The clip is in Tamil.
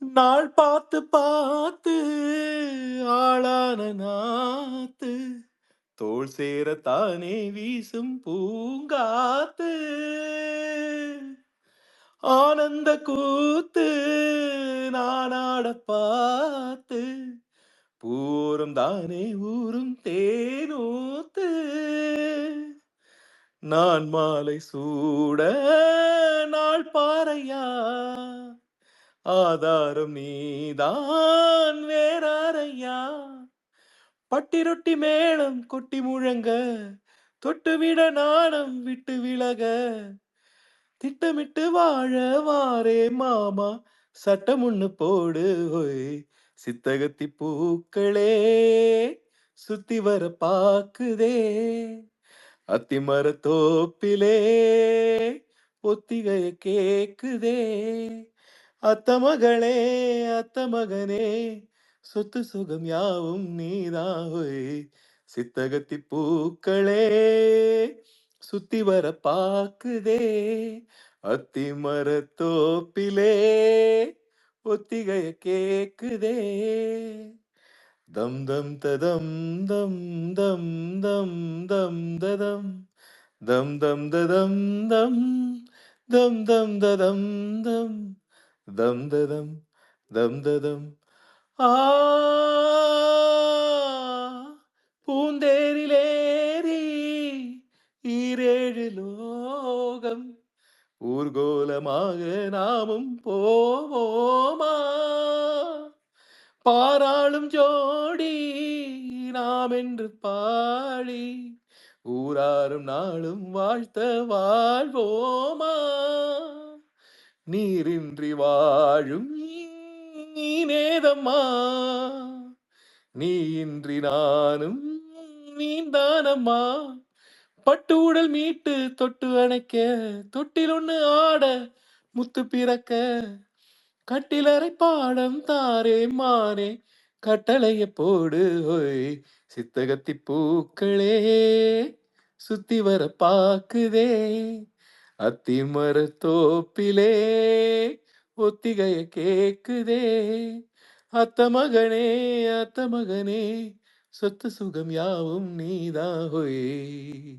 நாள் பார்த்து பார்த்து ஆளான நாத்து. தோள் சேரத்தானே வீசும் பூங்காத்து. ஆனந்த கூத்து நானாட பார்த்து. பூரம் தானே ஊரும் தேனூத்து. நான் மாலை சூட நாள் பாறையா ஆதாரம் நீதான் வேறாரையா? பட்டி ரொட்டி மேளம் கொட்டி முழங்க தொட்டுவிட நாணம் விட்டு விலக. திட்டமிட்டு வாழ வாரே மாமா சட்டம் ஒண்ணு போடு ஹோய். சித்தகத்தி பூக்களே சுத்தி வர பாக்குதே. அத்திமர தோப்பிலே ஒத்திகைய கேக்குதே. அத்த மகளே அத்த மகனே சொத்து சுகம் யாவும் நீதாவே சித்தகத்தி பூக்களே சுத்தி வர பாக்குதே அத்தி மரத்தோப்பிலே ஒத்திகைய கேக்குதே தம் தம் ததம் தம் தம் தம் தம் ததம் தம் தம் ததம் தம் தம் தம் ததம் தம் தம் ததம் தம் ததம். ஆ பூந்தேரிலேறி ஈரேழு லோகம். ஊர்கோலமாக நாமும் போவோமா? பாராளும் ஜோடி நாம் என்று பாடி ஊராரும் நாளும் வாழ்த்த வாழ்வோமா? நீரின்றி வாழும் நீதம்மா நீ இன்றி நானும் நீந்தானம்மா. பட்டு உடல் மீட்டு தொட்டு அணைக்க தொட்டில் ஒண்ணு ஆட முத்து பிறக்க கட்டிலறை பாடம் தாரே மாறே கட்டளைய போடு ஹோய் சித்தகத்தி பூக்களே சுத்தி வர பாக்குதே. அத்திமர தோப்பிலே ஒத்திகைய கேக்குதே. அத்த மகனே அத்த மகனே சொத்து சுகம் யாவும் நீதான் ஹொய்